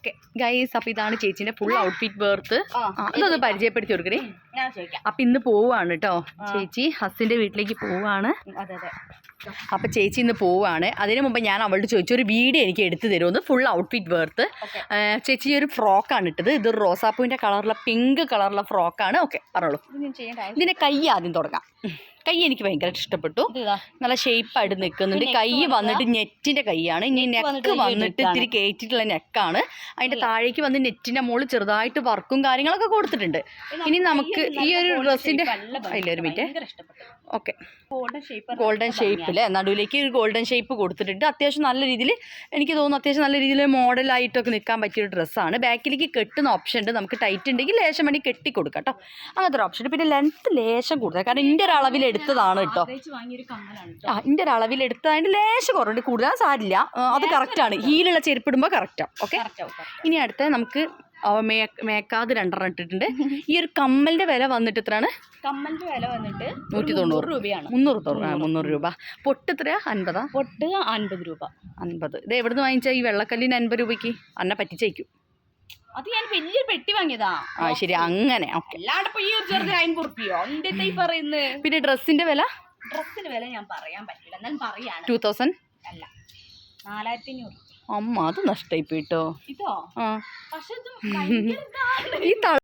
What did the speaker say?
Okay guys അപ്പോൾ ഇതാണ് ചേച്ചീന്റെ full outfit വേർത്ത് ആ, അതൊന്ന് പരിചയപ്പെടുത്തി കൊടുക്കണേ. അപ്പം ഇന്ന് പോവാണ് കേട്ടോ ചേച്ചി ഹസിന്റെ വീട്ടിലേക്ക് പോവാണ് അപ്പൊ ചേച്ചി ഇന്ന് പോവാണ് അതിനു മുമ്പ് ഞാൻ അവളോട് ചോദിച്ചു ഒരു വീഡിയോ എനിക്ക് എടുത്തു തരുമെന്ന് ഫുൾ ഔട്ട്ഫിറ്റ് വേർത്ത് ചേച്ചി ഒരു ഫ്രോക്കാണ് ഇട്ടത്. ഇത് റോസാപ്പൂവിന്റെ കളറിലെ പിങ്ക് കളറിലെ ഫ്രോക്കാണ് ഓക്കെ പറഞ്ഞോളൂ. ഇതിന്റെ കൈ ആദ്യം തുടങ്ങാം. കൈ എനിക്ക് ഭയങ്കരമായിട്ട് ഇഷ്ടപ്പെട്ടു. നല്ല ഷേപ്പായിട്ട് നിൽക്കുന്നുണ്ട്. കൈ വന്നിട്ട് നെറ്റിന്റെ കൈയാണ്. ഇനി നെക്ക് വന്നിട്ട്. ഇത്തിരി കയറ്റിട്ടുള്ള നെക്കാണ് അതിന്റെ താഴേക്ക് വന്ന് നെറ്റിന്റെ മുകളിൽ ചെറുതായിട്ട് വർക്കും കാര്യങ്ങളൊക്കെ കൊടുത്തിട്ടുണ്ട്. ഇനി നമുക്ക് ഈ ഒരു ഡ്രസ്സിന്റെ ഇല്ല ഒരു മിനിറ്റ്. ഓക്കെ. ഗോൾഡൻ ഷേപ്പിൽ ഷേപ്പിൽ നടുവിലേക്ക് ഒരു ഗോൾഡൻ ഷേപ്പ് കൊടുത്തിട്ടുണ്ട്. അത്യാവശ്യം നല്ല രീതിയിൽ എനിക്ക് തോന്നുന്നു അത്യാവശ്യം നല്ല രീതിയിൽ മോഡലായിട്ടൊക്കെ നിൽക്കാൻ പറ്റിയ ഒരു ഡ്രസ്സാണ്. ബാക്കിലേക്ക് കെട്ടുന്ന ഓപ്ഷൻ ഉണ്ട്. നമുക്ക് ടൈറ്റ് ഉണ്ടെങ്കിൽ ലേശം വേണ്ടി കെട്ടി കൊടുക്കാം കേട്ടോ. അങ്ങനത്തെ ഒരു ഓപ്ഷൻ പിന്നെ ലെങ്ത്ത് ലേശം കൂടുതൽ കാരണം എന്റെ ഒരു അളവിൽ എടുത്തതാണ് കേട്ടോ. ആ എന്റെ ഒരു അളവിൽ എടുത്തതായിട്ട് ലേശം കുറവുണ്ട്. കൂടുതൽ സാരില്ല. അത് കറക്റ്റാണ് ഹീലുള്ള ചെരുപ്പിടുമ്പോൾ കറക്റ്റാണ് ഓക്കെ. ഇനി അടുത്ത നമുക്ക് മേക്കാത് രണ്ടെണ്ണം ഇട്ടിട്ടുണ്ട്. ഈ ഒരു കമ്മലിന്റെ വില വന്നിട്ട് എത്രയാണ്? കമ്മലിന്റെ വില വന്നിട്ട് നൂറ്റി തൊണ്ണൂറ്. രൂപയാണ്. മുന്നൂറ്. മുന്നൂറ് രൂപ. പൊട്ട് എത്രയാ? അൻപതാ? പൊട്ട് അൻപത് രൂപ. അൻപത്. ഇത് എവിടുന്ന് വാങ്ങിച്ചാൽ ഈ വെള്ളക്കല്ലിന് അൻപത് രൂപയ്ക്ക്? അന്നെ പറ്റിച്ചേക്കും. അത് ഞാൻ വലിയൊരു പെട്ടി വാങ്ങിയതാ. ആ ശരി. അങ്ങനെ. പിന്നെ ഡ്രസ്സിന്റെ വില? ഡ്രസ്സിന്റെ വില ഞാൻ പറയാൻ പറ്റില്ല. എന്നാലും പറയാണ്. Two thousand? അല്ല. നാലായിരത്തി അഞ്ഞൂറ് അമ്മ അത് നഷ്ടമായി പോയിട്ടോ ഇതോ? ആ. പക്ഷെ ഇത് ഇതാണ്. ഈ